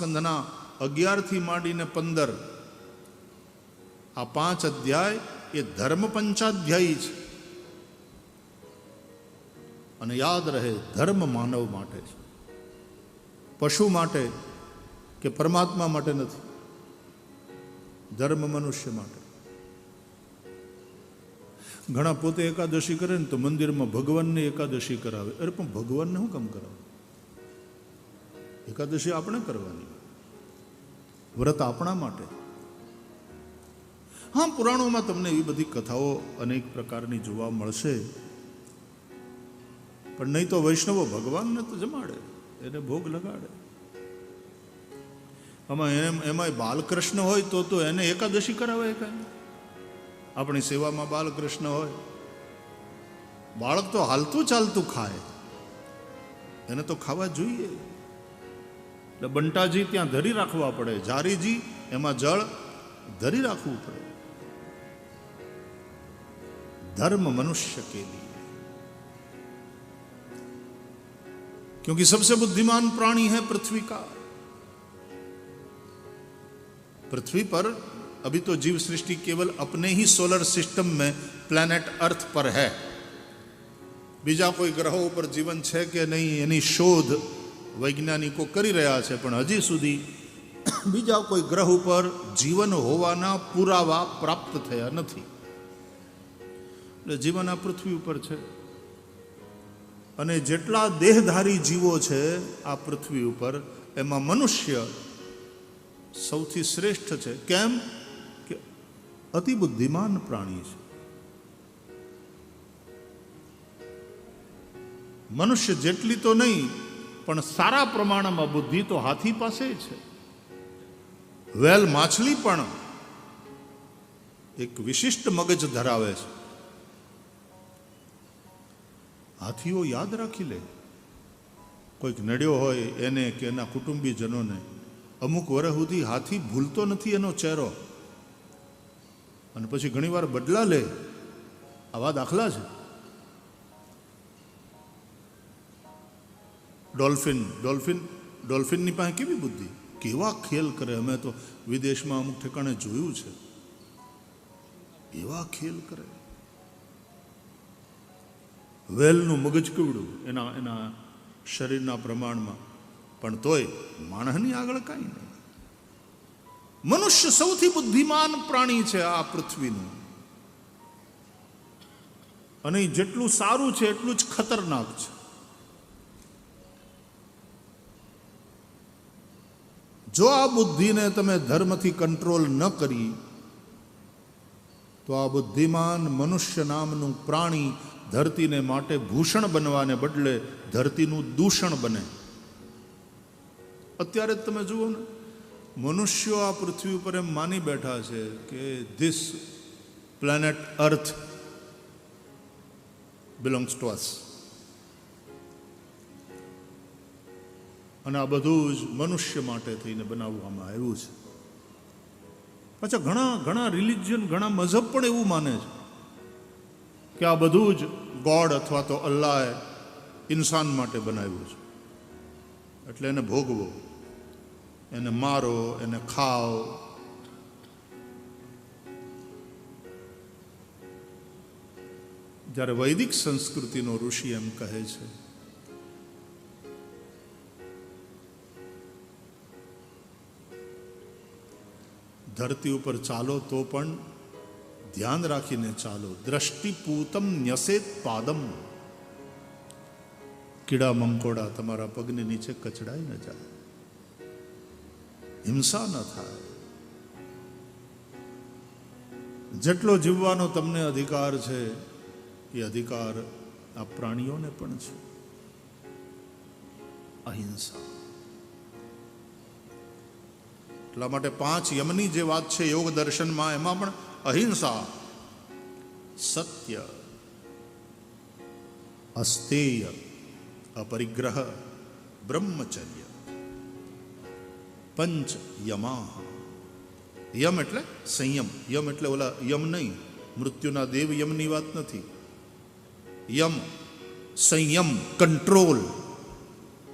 સ્કંદના અગિયારથી માંડીને પંદર. આ પાંચ અધ્યાય એ ધર્મ પંચાધ્યાયી છે. અને યાદ રહે ધર્મ માનવ માટે છે. પશુ માટે કે પરમાત્મા માટે નથી. ધર્મ મનુષ્ય માટે. ઘણા પોતે એકાદશી કરે ને તો મંદિરમાં ભગવાનને એકાદશી કરાવે. અરે પણ ભગવાનને શું કામ કરાવે? એકાદશી આપણે કરવાની. વ્રત આપણા માટે. હા, પુરાણોમાં તમને એવી બધી કથાઓ અનેક પ્રકારની જોવા મળશે. પણ નહીં તો વૈષ્ણવો ભગવાનને તો જમાડે, એને ભોગ લગાડે. આમાં એમ, એમાંય બાલકૃષ્ણ હોય તો તો એને એકાદશી કરાવે કાંઈ. આપણી સેવામાં બાલકૃષ્ણ હોય. બાળક તો હાલતું ચાલતું ખાય. એને તો ખાવા જોઈએ. એટલે બંટાજી ત્યાં ધરી રાખવા પડે જારીજી એમાં જળ ધરી રાખવું પડે धर्म मनुष्य के लिए क्योंकि सबसे बुद्धिमान प्राणी है पृथ्वी का पृथ्वी पर अभी तो जीव सृष्टि केवल अपने ही सोलर सिस्टम में प्लैनेट अर्थ पर है બીજા કોઈ ગ્રહો ઉપર જીવન છે કે નહીં એની શોધ વૈજ્ઞાનિકો કરી રહ્યા છે, પણ હજી સુધી બીજા કોઈ ગ્રહ ઉપર જીવન હોવાના પુરાવા પ્રાપ્ત થયા નથી. એટલે જીવન આ પૃથ્વી ઉપર છે. અને જેટલા દેહધારી જીવો છે આ પૃથ્વી ઉપર, એમાં મનુષ્ય સૌથી શ્રેષ્ઠ છે. કેમ? કે અતિ બુદ્ધિમાન પ્રાણી છે. મનુષ્ય જેટલી તો નહીં પણ સારા પ્રમાણમાં બુદ્ધિ તો હાથી પાસે છે. વેલ માછલી પણ એક વિશિષ્ટ મગજ ધરાવે છે. હાથીઓ યાદ રાખી લે. કોઈક નડ્યો હોય એને કે એના કુટુંબીજનોને, અમુક વર્ષ સુધી હાથી ભૂલતો નથી એનો ચહેરો. અને પછી ઘણીવાર બદલા લે. આવા દાખલા છે. ડોલ્ફિન ડોલ્ફિન, ડોલ્ફિનની પાસે કેવી બુદ્ધિ? કેવા ખેલ કરે? અમે તો વિદેશમાં અમુક ઠેકાણે જોયું છે. એવા ખેલ કરે? વેલનું મગજ કેવડું એના એના શરીરના પ્રમાણમાં. પણ તોય માણસની આગળ કાંઈ નહીં. મનુષ્ય સૌથી બુદ્ધિમાન પ્રાણી છે આ પૃથ્વીનું. અને જેટલું સારું છે, એટલું જ ખતરનાક છે. જો આ બુદ્ધિને તમે ધર્મથી કંટ્રોલ ન કરી, તો આ બુદ્ધિમાન મનુષ્ય નામનું પ્રાણી ધરતીને માટે ભૂષણ બનવાને બદલે ધરતીનું દૂષણ બને. અત્યારે જ તમે જુઓ ને, મનુષ્યો આ પૃથ્વી ઉપર એમ માની બેઠા છે કે this planet earth belongs to us અને આ બધું જ મનુષ્ય માટે થઈને બનાવવામાં આવ્યું છે. પાછા ઘણા ઘણા રિલિજન ઘણા મઝહબ પણ એવું માને છે કે આ બધું જ ગોડ અથવા તો અલ્લાહે ઇન્સાન માટે બનાવ્યું છે. એટલે એને ભોગવો, એને મારો, એને ખાઓ. જ્યારે વૈદિક સંસ્કૃતિનો ઋષિ એમ કહે છે ધરતી ઉપર ચાલો તો પણ ધ્યાન રાખીને ચાલો. દ્રષ્ટિપૂતમ ન્યસેત પાદમ. કીડા મંકોડા તમારા પગની નીચે કચડાઈ ન જાય. હિંસા ન થાય. જેટલો જીવવાનો તમને અધિકાર છે, એ અધિકાર આ પ્રાણીઓને પણ છે. અહિંસા. એટલા માટે પાંચ યમની જે વાત છે યોગ દર્શનમાં, એમાં પણ અહિંસા, સત્ય, અસ્તેય, અપરિગ્રહ, બ્રહ્મચર્ય, પંચ યમા યમ એટલે સંયમ. યમ એટલે ઓલા યમ નહીં, મૃત્યુના દેવ યમની વાત નથી. યમ, સંયમ, control.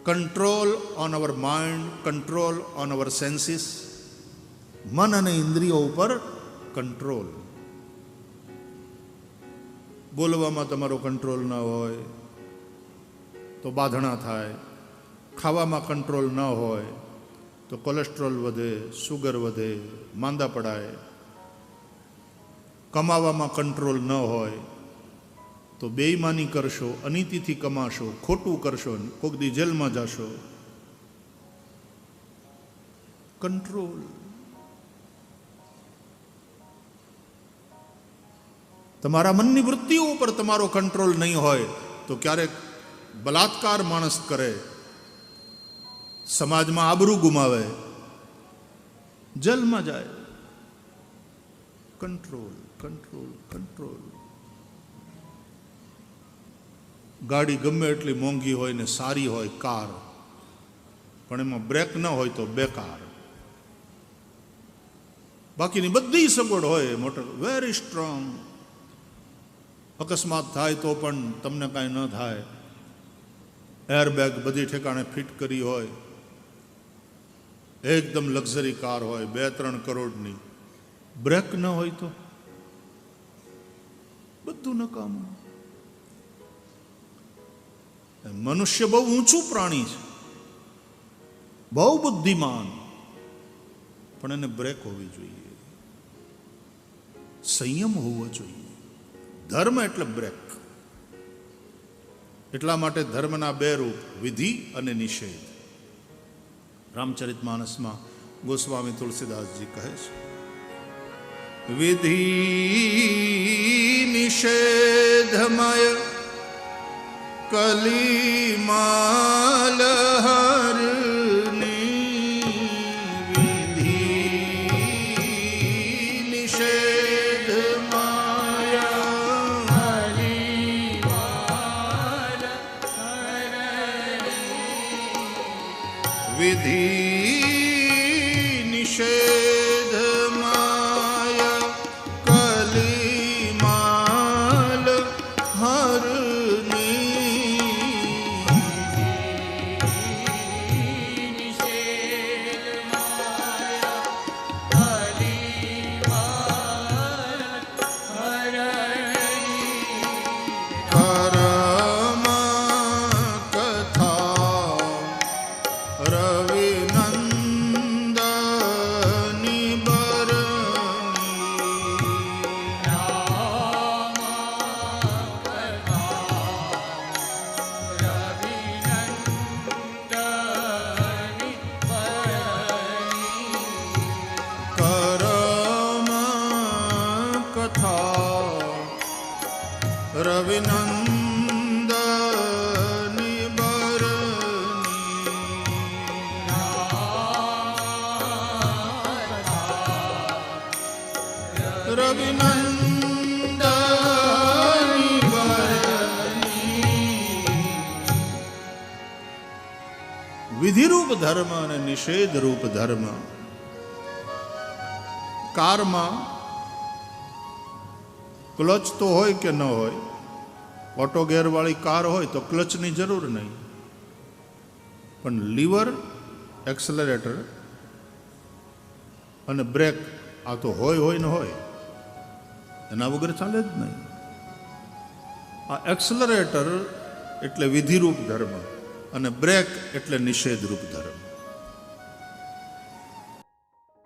Control on our mind, control on our senses. મન અને ઇન્દ્રિયો ઉપર કંટ્રોલ બોલવામાં તમારો કંટ્રોલ ન હોય, તો બાંધણા થાય. ખાવામાં કંટ્રોલ ન હોય, તો કોલેસ્ટ્રોલ વધે સુગર વધે, માંદા પડાય. કમાવામાં કંટ્રોલ ન હોય, તો બેઈમાની કરશો, અનીતિથી કમાશો, ખોટું કરશો કોક દી જેલમાં જશો. કંટ્રોલ તમારા મનની વૃત્તિઓ ઉપર તમારો કંટ્રોલ નહીં હોય, તો ક્યારેક બલાત્કાર માણસ કરે, સમાજમાં આબરૂ ગુમાવે, જલમાં જાય. Control control control. ગાડી ગમે એટલી મોંઘી હોય ને સારી હોય, કાર. પણ એમાં બ્રેક ન હોય તો બેકાર બાકીની બધી સગવડ હોય, મોટર વેરી સ્ટ્રોંગ અકસ્માત થાય તો પણ તમને કાંઈ ન થાય. એરબેગ બધી ઠેકાણે ફિટ કરી હોય. એકદમ લક્ઝરી કાર હોય, બે ત્રણ કરોડની. બ્રેક ન હોય તો? બધું નકામું. મનુષ્ય બહુ ઊંચું પ્રાણી છે. બહુ બુદ્ધિમાન. પણ એને બ્રેક હોવી જોઈએ. સંયમ હોવો જોઈએ. ધર્મ એટલે બ્રેક. એટલા માટે ધર્મના બે રૂપ, વિધિ અને નિષેધ. રામચરિત માનસમાં ગોસ્વામી તુલસીદાસજી કહે છે, વિધિ, નિષેધમય કલિમાલ વિધિ, નિષેધ વિધિ વિધિરૂપ ધર્મ અને નિષેધ રૂપ ધર્મ. કારમાં ક્લચ તો હોય કે ન હોય, ઓટો ગેરવાળી કાર હોય તો ક્લચની જરૂર નહીં. પણ લીવર, એક્સલરેટર અને બ્રેક આ તો હોય હોય ને હોય, એના વગર ચાલે જ નહીં. આ એક્સલરેટર એટલે વિધિરૂપ ધર્મ. અને બ્રેક એટલે નિષેધરૂપ ધર્મ.